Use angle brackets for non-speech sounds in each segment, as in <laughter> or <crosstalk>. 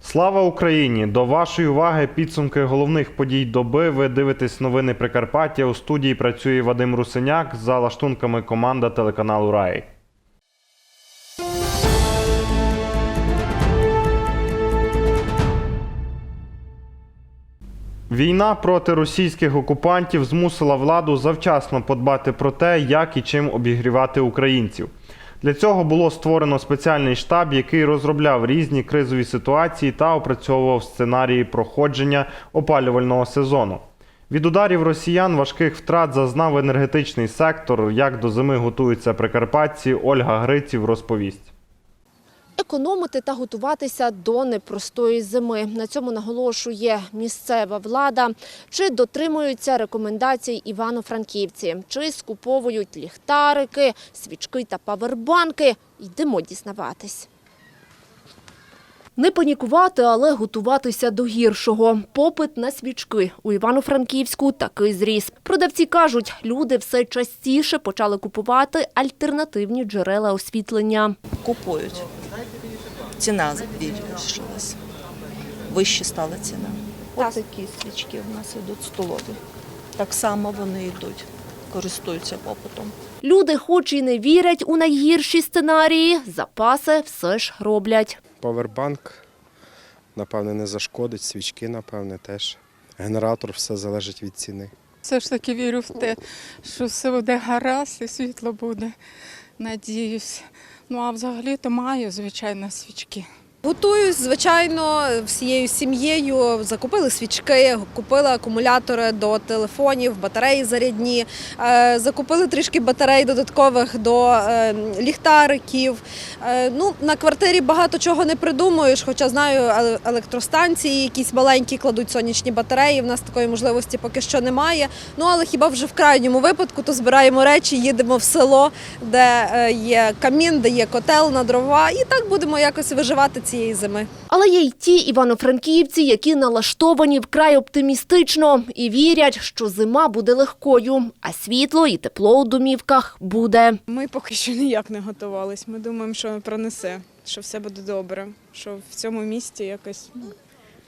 Слава Україні! До вашої уваги підсумки головних подій доби. Ви дивитесь новини Прикарпаття. У студії працює Вадим Русиняк за лаштунками команда телеканалу Рай. Війна проти російських окупантів змусила владу завчасно подбати про те, як і чим обігрівати українців. Для цього було створено спеціальний штаб, який розробляв різні кризові ситуації та опрацьовував сценарії проходження опалювального сезону. Від ударів росіян важких втрат зазнав енергетичний сектор. Як до зими готуються прикарпатці, Ольга Гриців розповість. Економити та готуватися до непростої зими. На цьому наголошує місцева влада. Чи дотримуються рекомендацій івано-франківці, чи скуповують ліхтарики, свічки та павербанки. Йдемо дізнаватись. Не панікувати, але готуватися до гіршого. Попит на свічки у Івано-Франківську такий зріс. Продавці кажуть, люди все частіше почали купувати альтернативні джерела освітлення. купують. Ціна збільшилась. Вище стала ціна. Ось такі свічки у нас йдуть столові. Так само вони йдуть, користуються попитом. Люди, хоч і не вірять у найгірші сценарії, запаси все ж роблять. Павербанк, напевне, не зашкодить, свічки, напевне, теж. Генератор все залежить від ціни. Все ж таки вірю в те, що все буде гаразд і світло буде. Надіюсь. Ну а взагалі-то маю, звичайно, свічки. Готуюсь, звичайно, всією сім'єю. Закупили свічки, купили акумулятори до телефонів, батареї зарядні. Е, Закупили трішки батарей додаткових до е, ліхтариків. Е, Ну, на квартирі багато чого не придумуєш, хоча знаю, електростанції якісь маленькі кладуть сонячні батареї. В нас такої можливості поки що немає. Ну але хіба вже в крайньому випадку, то збираємо речі, їдемо в село, де є камін, де є котел на дрова, і так будемо якось виживати цієї зими. Але є й ті івано-франківці, які налаштовані вкрай оптимістично і вірять, що зима буде легкою, а світло і тепло у домівках буде. Ми поки що ніяк не готувались. Ми думаємо, що пронесе, що все буде добре, що в цьому місті якось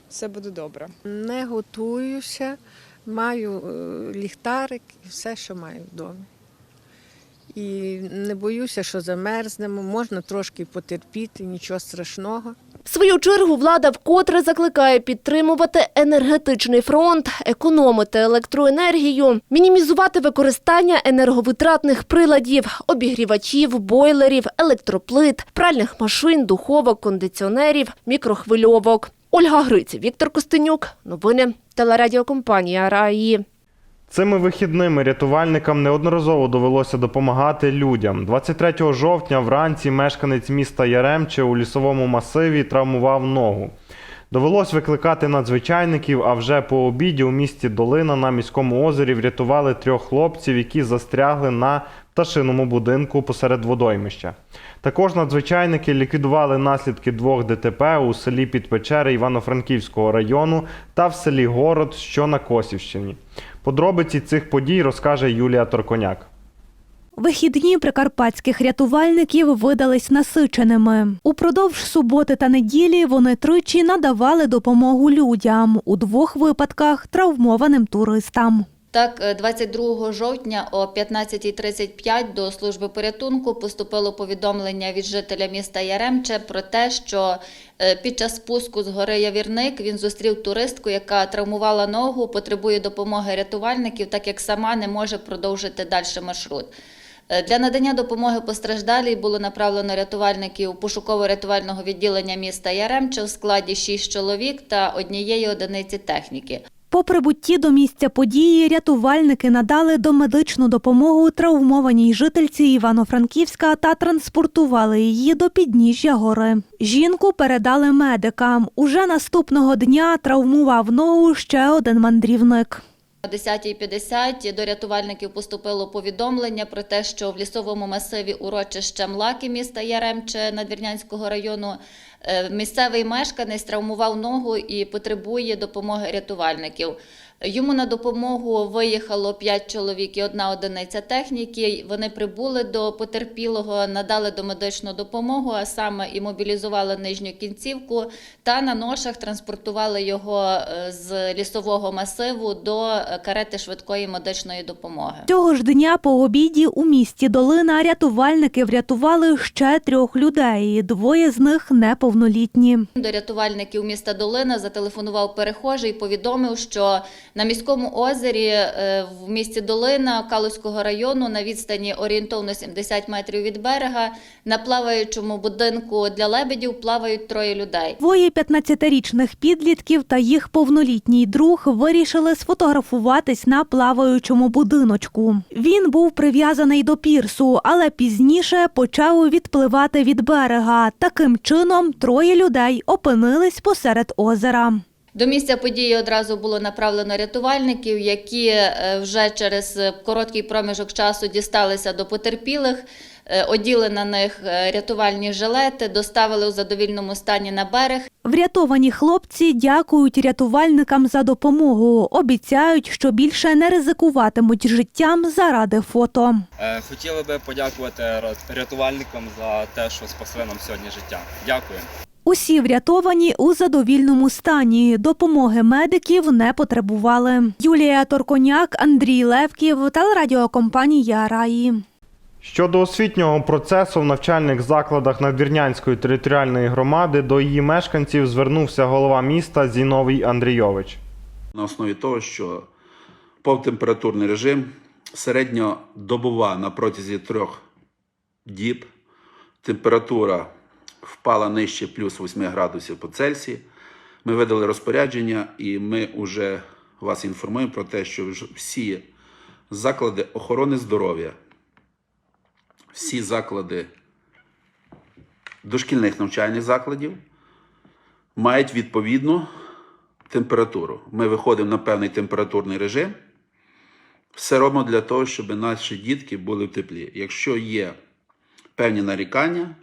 все буде добре. Не готуюся, маю е, ліхтарик і все, що маю в домі. І не боюся, що замерзнемо, можна трошки потерпіти, нічого страшного. В свою чергу влада вкотре закликає підтримувати енергетичний фронт, економити електроенергію, мінімізувати використання енерговитратних приладів, обігрівачів, бойлерів, електроплит, пральних машин, духовок, кондиціонерів, мікрохвильовок. Ольга Гриць, Віктор Костенюк. Новини телерадіокомпанія РАІ. Цими вихідними рятувальникам неодноразово довелося допомагати людям. 23 жовтня вранці мешканець міста Яремче у лісовому масиві травмував ногу. Довелось викликати надзвичайників, а вже по обіді у місті Долина на міському озері врятували трьох хлопців, які застрягли на пташиному будинку посеред водоймища. Також надзвичайники ліквідували наслідки двох ДТП у селі Підпечери Івано-Франківського району та в селі Город, що на Косівщині. Подробиці цих подій розкаже Юлія Торконяк. Вихідні прикарпатських рятувальників видались насиченими. Упродовж суботи та неділі вони тричі надавали допомогу людям у двох випадках травмованим туристам. Так, е, 22 жовтня о 15.35 до служби порятунку поступило повідомлення від жителя міста Яремче про те, що е, під час спуску з гори Явірник він зустрів туристку, яка травмувала ногу, потребує допомоги рятувальників, так як сама не може продовжити далі маршрут. Е, Для надання допомоги постраждалій було направлено рятувальників пошуково-рятувального відділення міста Яремче в складі 6 чоловік та однієї одиниці техніки. По прибутті до місця події рятувальники надали домедичну допомогу травмованій жительці Івано-Франківська та транспортували її до підніжжя гори. Жінку передали медикам. Уже наступного дня травмував ногу ще один мандрівник. О 10.50 до рятувальників поступило повідомлення про те, що в лісовому масиві урочища Млаки міста Яремче Надвірнянського району е, місцевий мешканець травмував ногу і потребує допомоги рятувальників. Йому на допомогу виїхало 5 чоловік і одна одиниця техніки. Вони прибули до потерпілого, надали домедичну допомогу, а саме імобілізували нижню кінцівку та на ношах транспортували його е, з лісового масиву до е, карети швидкої медичної допомоги. Цього ж дня по обіді у місті Долина рятувальники врятували ще трьох людей. Двоє з них неповнолітні. До рятувальників міста Долина зателефонував перехожий повідомив, що на міському озері е, в місті Долина Калузького району на відстані орієнтовно 70 метрів від берега на плаваючому будинку для лебедів плавають троє людей. Двоє 15-річних підлітків та їх повнолітній друг вирішили сфотографуватись на плаваючому будиночку. Він був прив'язаний до пірсу, але пізніше почав відпливати від берега. Таким чином троє людей опинились посеред озера. До місця події одразу було направлено рятувальників, які е, вже через е, короткий проміжок часу дісталися до потерпілих, е, оділи на них рятувальні жилети, доставили у задовільному стані на берег. Врятовані хлопці дякують рятувальникам за допомогу. Обіцяють, що більше не ризикуватимуть життям заради фото. Хотіли би подякувати рятувальникам за те, що спасли нам сьогодні життя. Дякую. Усі врятовані у задовільному стані. Допомоги медиків не потребували. Юлія Торконяк, Андрій Левків, телерадіокомпанія Раї. Щодо освітнього процесу в навчальних закладах Надвірнянської територіальної громади до її мешканців звернувся голова міста Зіновій Андрійович. на основі того, що повтемпературний режим середньодобова на протязі трьох діб температура впала нижче плюс 8 градусів по Цельсії. Ми видали розпорядження, і ми вже вас інформуємо про те, що всі заклади охорони здоров'я, всі заклади дошкільних навчальних закладів мають відповідну температуру. Ми виходимо на певний температурний режим. Все робимо для того, щоб наші дітки були в теплі. Якщо є певні нарікання,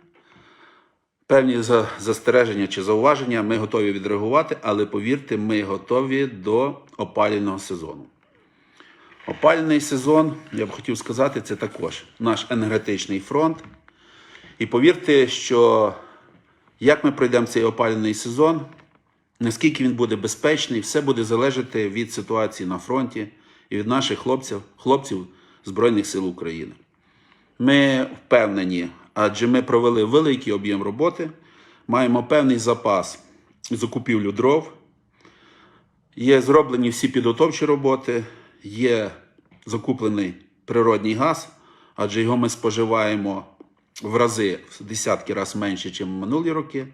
певні застереження чи зауваження, ми готові відреагувати, але повірте, ми готові до опалювального сезону. Опалювальний сезон, я б хотів сказати, це також наш енергетичний фронт. І повірте, що як ми пройдемо цей опалювальний сезон, наскільки він буде безпечний, все буде залежати від ситуації на фронті і від наших хлопців, хлопців Збройних сил України. Ми впевнені, адже ми провели великий об'єм роботи, маємо певний запас закупівлю дров, є зроблені всі підготовчі роботи, є закуплений природній газ, адже його ми споживаємо в рази, в десятки разів менше, ніж минулі роки.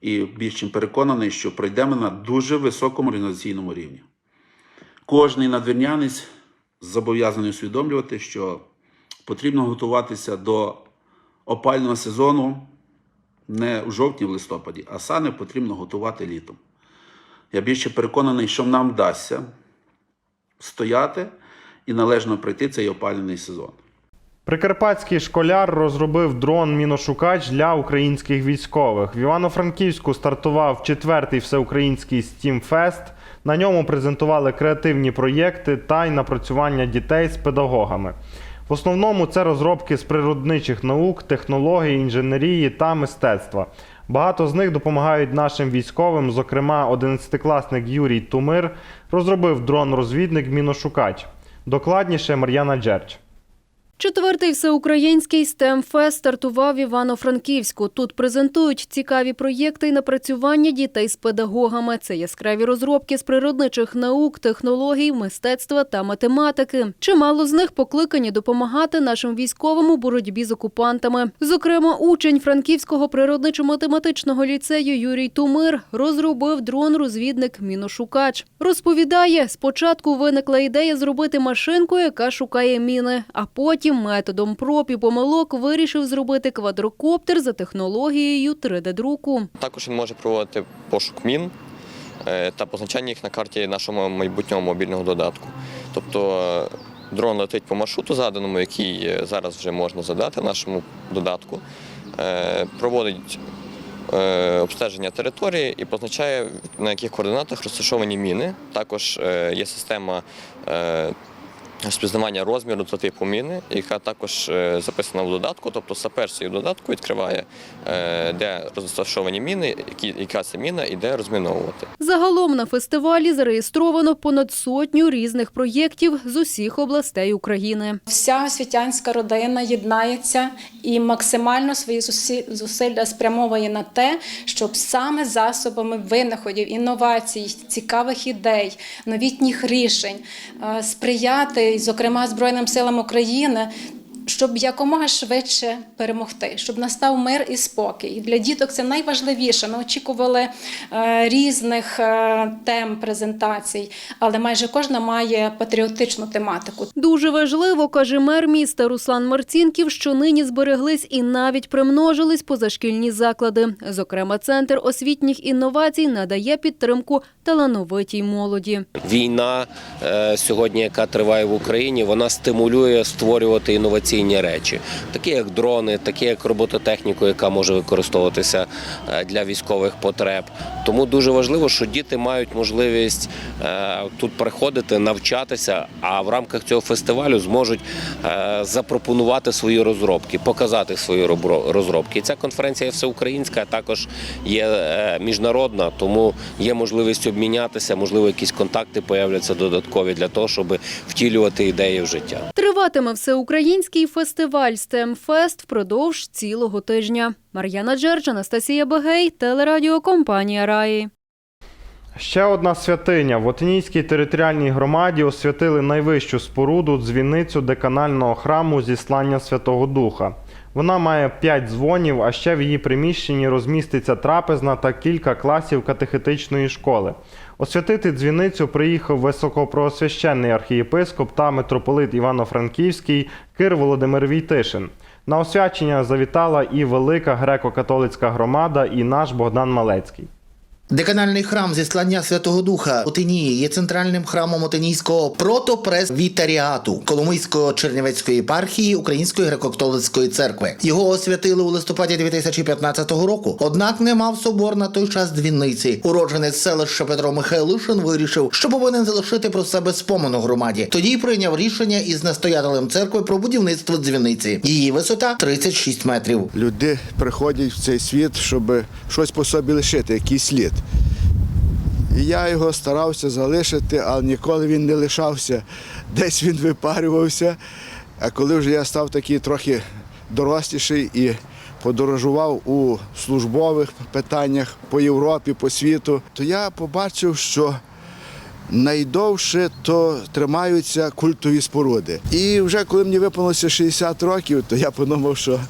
І більш чим переконаний, що пройдемо на дуже високому організаційному рівні. Кожний надвірнянець зобов'язаний усвідомлювати, що потрібно готуватися до опального сезону не в жовтні, в листопаді, а саме потрібно готувати літом. Я більше переконаний, що нам вдасться стояти і належно пройти цей опалювальний сезон. Прикарпатський школяр розробив дрон міношукач для українських військових. В Івано-Франківську стартував четвертий всеукраїнський STEAM Fest. На ньому презентували креативні проєкти та й напрацювання дітей з педагогами. В основному це розробки з природничих наук, технологій, інженерії та мистецтва. Багато з них допомагають нашим військовим. Зокрема, 11-класник Юрій Тумир розробив дрон-розвідник Міношукач. Докладніше Мар'яна Джерч. Четвертий всеукраїнський STEM-фест стартував в Івано-Франківську. Тут презентують цікаві проєкти і напрацювання дітей з педагогами. Це яскраві розробки з природничих наук, технологій, мистецтва та математики. Чимало з них покликані допомагати нашим військовим у боротьбі з окупантами. Зокрема, учень Франківського природничо-математичного ліцею Юрій Тумир розробив дрон-розвідник Міношукач. Розповідає, спочатку виникла ідея зробити машинку, яка шукає міни, а потім методом проб і помилок вирішив зробити квадрокоптер за технологією 3D-друку. Також він може проводити пошук мін е, та позначання їх на карті нашого майбутнього мобільного додатку. Тобто е, дрон летить по маршруту заданому, який е, зараз вже можна задати нашому додатку, проводить обстеження території і позначає, на яких координатах розташовані міни. Також є система розпізнавання розміру та типу міни, яка також е, записана в додатку. Тобто сапер свій додатку відкриває, е, де розташовані міни, які, яка це міна і де розміновувати. Загалом на фестивалі зареєстровано понад сотню різних проєктів з усіх областей України. Вся освітянська родина єднається і максимально свої зусилля спрямовує на те, щоб саме засобами винаходів, інновацій, цікавих ідей, новітніх рішень е, зокрема Збройним силам України. Щоб якомога швидше перемогти, щоб настав мир і спокій. І Для діток це найважливіше. Ми очікували е, різних е, тем презентацій, але майже кожна має патріотичну тематику. Дуже важливо, каже мер міста Руслан Марцінків, що нині збереглись і навіть примножились позашкільні заклади. Зокрема, центр освітніх інновацій надає підтримку талановитій молоді. Війна е, сьогодні, яка триває в Україні, вона стимулює створювати інноваційні речі, такі як дрони, такі як робототехніку, яка може використовуватися е, для військових потреб. Тому дуже важливо, що діти мають можливість е, тут приходити, навчатися, а в рамках цього фестивалю зможуть е, запропонувати свої розробки, показати свої розробки. І ця конференція є всеукраїнська, а також є міжнародна, тому є можливість обмінятися, можливо, якісь контакти появляться додаткові для того, щоб втілювати ідеї в життя. Триватиме всеукраїнський фестиваль «Стемфест» впродовж цілого тижня. Мар'яна Джердж, Анастасія Бегей, телерадіокомпанія Раї. Ще одна святиня. В Отинійській територіальній громаді освятили найвищу споруду дзвіницю деканального храму зіслання Святого Духа. Вона має п'ять дзвонів, а ще в її приміщенні розміститься трапезна та кілька класів катехетичної школи. Освятити дзвіницю приїхав високопросвященний архієпископ та митрополит Івано-Франківський Кир Володимир Війтишин. На освячення завітала і велика греко-католицька громада, і наш Богдан Малецький. Деканальний храм зіслання Святого Духа Отинії є центральним храмом Отинійського протопресвітеріату Коломийсько-Чернівецької єпархії Української греко-католицької церкви. Його освятили у листопаді 2015 року. Однак не мав собор на той час дзвіниці. Уродженець селища Петро Михайлишин вирішив, що повинен залишити про себе спомену громаді. Тоді прийняв рішення із настоятелем церкви про будівництво дзвіниці. Її висота 36 метрів. Люди приходять в цей світ, щоб щось по собі лишити, якийсь слід. І я його старався залишити, але ніколи він не лишався. Десь він випарювався. А коли вже я став такий трохи доросліший і подорожував у службових питаннях по Європі, по світу, то я побачив, що найдовше то тримаються культові споруди. І вже коли мені виповнилося 60 років, то я подумав, що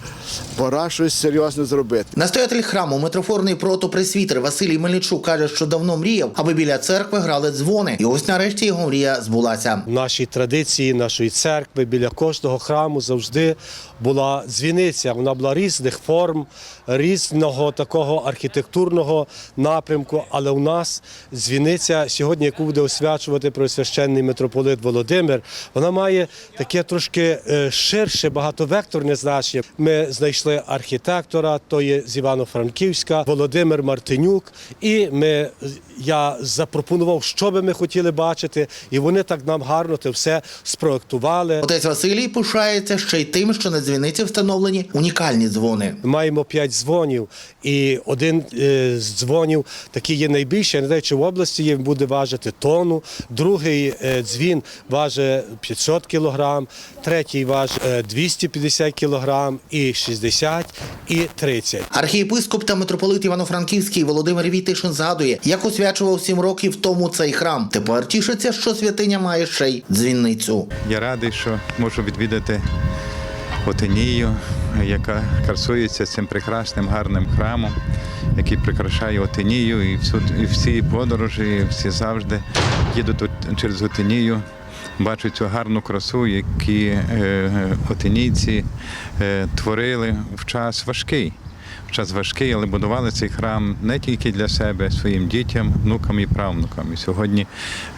пора щось серйозне зробити. Настоятель храму митрофорний протопресвітер Василій Мельничук каже, що давно мріяв, аби біля церкви грали дзвони. І ось нарешті його мрія збулася. В нашій традиції нашої церкви біля кожного храму завжди була дзвіниця. Вона була різних форм, різного такого архітектурного напрямку. Але у нас дзвіниця сьогодні, яку буде освячувати просвященний митрополит Володимир, вона має таке трошки е, ширше, багатовекторне значення. Ми знайшли архітектора, то є з Івано-Франківська, Володимир Мартинюк. І ми, я запропонував, що би ми хотіли бачити, і вони так нам гарно це все спроектували. Отець Василій пишається ще й тим, що на дзвіниці встановлені унікальні дзвони. Маємо п'ять дзвонів, і один е, з дзвонів такий є найбільший. Я не знаю, чи в області є, буде важити тонну. Другий е, дзвін важить 500 кілограм, третій важить е, 250 кілограм, і 60, і 30. Архієпископ та митрополит Івано-Франківський Володимир Війтишин згадує, як освячував сім років тому цей храм. Тепер тішиться, що святиня має ще й дзвіницю. Я радий, що можу відвідати Отинію, яка красується цим прекрасним гарним храмом, який прикрашає Отинію. І всю, і всі подорожі, і всі завжди їдуть через Отинію, бачать цю гарну красу, які е, отинійці е, творили в час важкий. Час важкий, але будували цей храм не тільки для себе, своїм дітям, внукам і правнукам. І сьогодні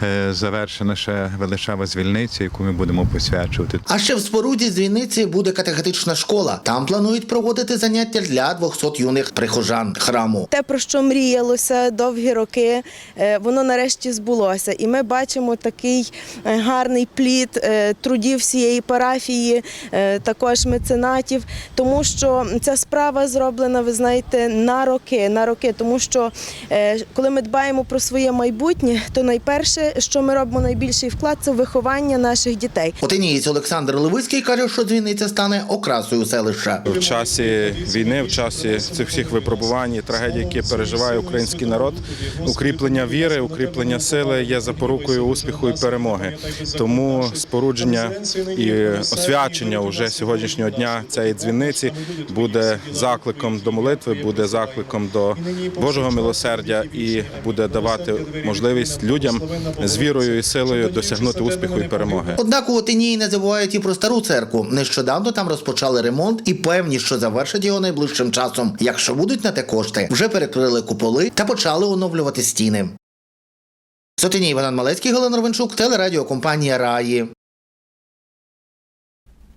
е, завершена ще величава звільниця, яку ми будемо посвячувати. А ще в споруді дзвіниці буде катехетична школа. Там планують проводити заняття для 200 юних прихожан храму. Те, про що мріялося довгі роки, е, воно нарешті збулося. І ми бачимо такий е, гарний плід е, трудів всієї парафії, е, також меценатів, тому що ця справа зроблена, ви знаєте, на роки, на роки. Тому що е, коли ми дбаємо про своє майбутнє, то найперше, що ми робимо найбільший вклад, це виховання наших дітей. Отинієць Олександр Левицький каже, що дзвіниця стане окрасою селища. В часі війни, в часі цих всіх випробувань, і трагедій, які переживає український народ, укріплення віри, укріплення сили є запорукою успіху і перемоги. Тому спорудження і освячення уже сьогоднішнього дня цієї дзвіниці буде закликом до молитви, буде закликом до Божого милосердя і буде давати можливість людям з вірою і силою досягнути успіху і перемоги. Однак у Отинії не забувають і про стару церкву. Нещодавно там розпочали ремонт і певні, що завершать його найближчим часом. Якщо будуть на те кошти, вже перекрили куполи та почали оновлювати стіни. Сотиній Іван Малецький, Галина Ровенчук, телерадіокомпанія Раї.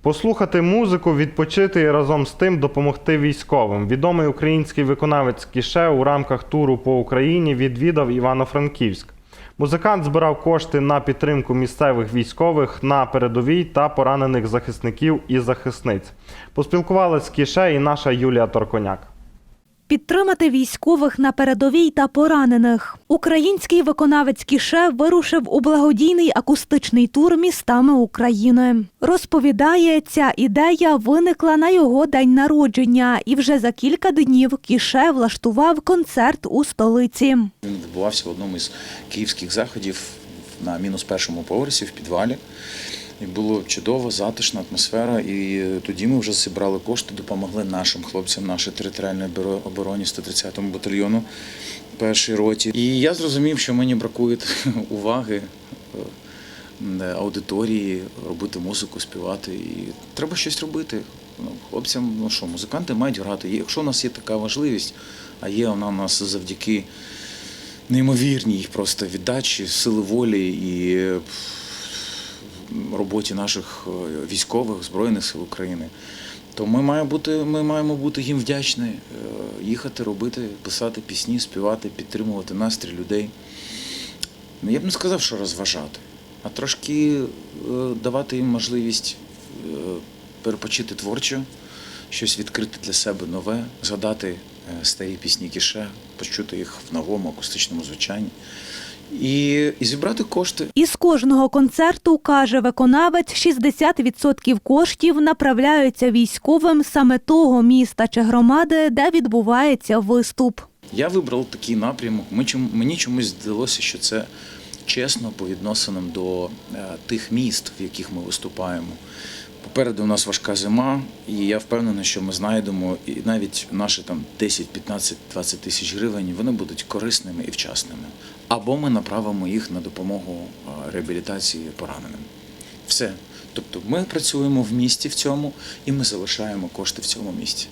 Послухати музику, відпочити і разом з тим допомогти військовим. Відомий український виконавець Кіше у рамках туру по Україні відвідав Івано-Франківськ. Музикант збирав кошти на підтримку місцевих військових на передовій та поранених захисників і захисниць. Поспілкувалась з Кіше і наша Юлія Торконяк. Підтримати військових на передовій та поранених. Український виконавець Кіше вирушив у благодійний акустичний тур містами України. Розповідає, ця ідея виникла на його день народження, і вже за кілька днів Кіше влаштував концерт у столиці. Він відбувався в одному із київських заходів на мінус першому поверсі в підвалі. І було чудово, затишна атмосфера. І тоді ми вже зібрали кошти, допомогли нашим хлопцям, нашій територіальній бюро- обороні 130-му батальйону першій роті. І я зрозумів, що мені бракує <laughs> уваги. е, Аудиторії, робити музику, співати. І треба щось робити. Ну, хлопцям, ну що, музиканти мають грати. Якщо у нас є така можливість, а є вона у нас завдяки неймовірній просто віддачі, сили волі і е, роботі наших е, військових Збройних сил України, то ми маємо бути, ми маємо бути їм вдячні, е, їхати, робити, писати пісні, співати, підтримувати настрій людей. Ну, Я б не сказав, що розважати, а трошки е, давати їм можливість перепочити творчо, щось відкрити для себе нове, згадати старі пісні кіше, почути їх в новому акустичному звучанні і, і зібрати кошти. Із кожного концерту, каже виконавець, 60% коштів направляються військовим саме того міста чи громади, де відбувається виступ. Я вибрав такий напрямок. Ми чому- мені чомусь здалося, що це чесно по відносинам до е, тих міст, в яких ми виступаємо. Попереду у нас важка зима, і я впевнений, що ми знайдемо і навіть наші там 10, 15, 20 тисяч гривень вони будуть корисними і вчасними. Або ми направимо їх на допомогу е, реабілітації пораненим. Все. Тобто ми працюємо в місті в цьому і ми залишаємо кошти в цьому місті.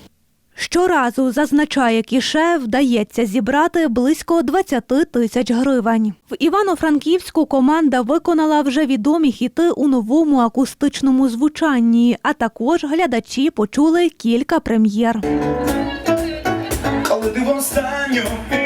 Щоразу, зазначає Кіше, вдається зібрати близько 20 тисяч гривень. В Івано-Франківську команда виконала вже відомі хіти у новому акустичному звучанні, а також глядачі почули кілька прем'єр. Коли ти востанню від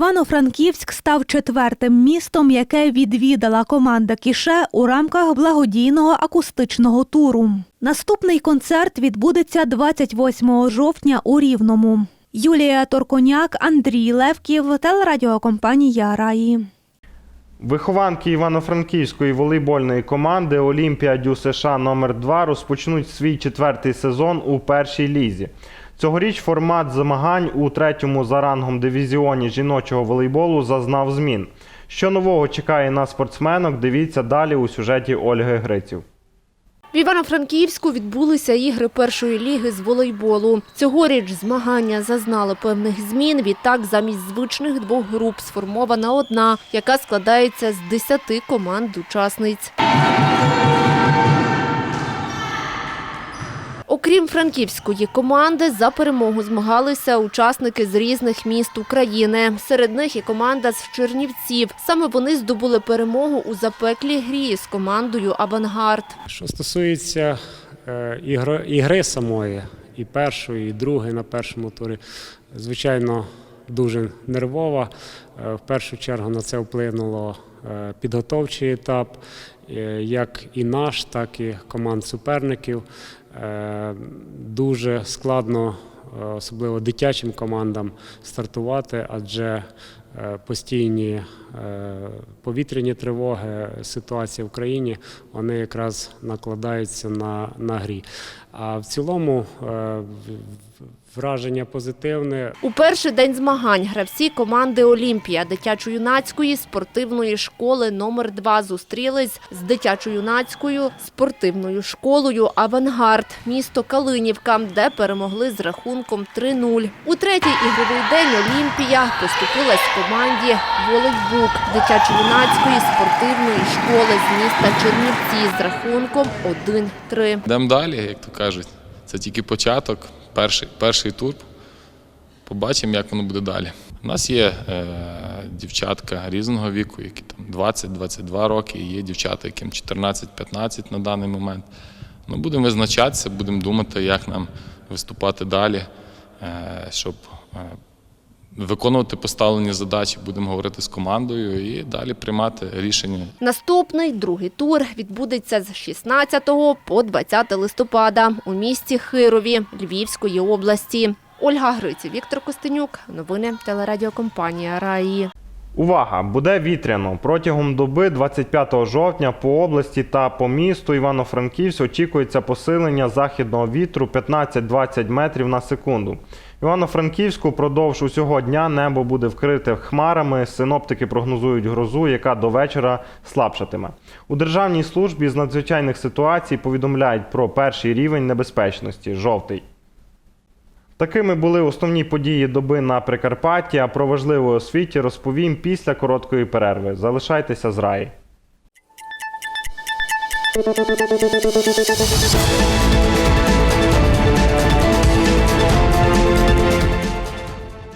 Івано-Франківськ став четвертим містом, яке відвідала команда Кіше у рамках благодійного акустичного туру. Наступний концерт відбудеться 28 жовтня у Рівному. Юлія Торконяк, Андрій Левків, телерадіокомпанія Раї. Вихованки Івано-Франківської волейбольної команди Олімпія Дю США номер 2 розпочнуть свій четвертий сезон у першій лізі. Цьогоріч формат змагань у третьому за рангом дивізіоні жіночого волейболу зазнав змін. Що нового чекає на спортсменок? Дивіться далі у сюжеті Ольги Гриців. В Івано-Франківську відбулися ігри першої ліги з волейболу. Цьогоріч змагання зазнали певних змін. Відтак, замість звичних двох груп сформована одна, яка складається з 10 команд учасниць. Окрім франківської команди, за перемогу змагалися учасники з різних міст України. Серед них і команда з Чернівців. Саме вони здобули перемогу у запеклій грі з командою Авангард. Що стосується е, ігри, ігри самої, і першої, і другої на першому турі, звичайно, дуже нервова. Е, В першу чергу на це вплинуло е, підготовчий етап, як і наш, так і команд суперників. Е, Дуже складно, е, особливо дитячим командам, стартувати, адже е, постійні е, повітряні тривоги, ситуація в країні, вони якраз накладаються на, на грі. А в цілому е, враження позитивне. У перший день змагань гравці команди Олімпія дитячо-юнацької спортивної школи номер 2 зустрілись з дитячо-юнацькою спортивною школою Авангард, місто Калинівка, де перемогли з рахунком 3-0. У третій ігровий день Олімпія поступилась команді Волейбук дитячо-юнацької спортивної школи з міста Чернівці з рахунком 1-3. Йдемо далі, як то кажуть. Це тільки початок, перший, перший тур. Побачимо, як воно буде далі. У нас є е, дівчатка різного віку, які там 20-22 роки, і є дівчата, яким 14-15 на даний момент. Ну, будемо визначатися, будемо думати, як нам виступати далі, е, щоб е, виконувати поставлені задачі, будемо говорити з командою і далі приймати рішення, Наступний другий тур відбудеться з 16 по 20 листопада у місті Хирові Львівської області. Ольга Гриці, Віктор Костенюк. Новини телерадіокомпанія Раї. Увага! Буде вітряно. Протягом доби 25 жовтня по області та по місту Івано-Франківськ очікується посилення західного вітру 15-20 метрів на секунду. Івано-Франківську впродовж усього дня небо буде вкрите хмарами. Синоптики прогнозують грозу, яка до вечора слабшатиме. У Державній службі з надзвичайних ситуацій повідомляють про перший рівень небезпечності жовтий. Такими були основні події доби на Прикарпатті. А про важливу освіті розповім після короткої перерви. Залишайтеся з раї.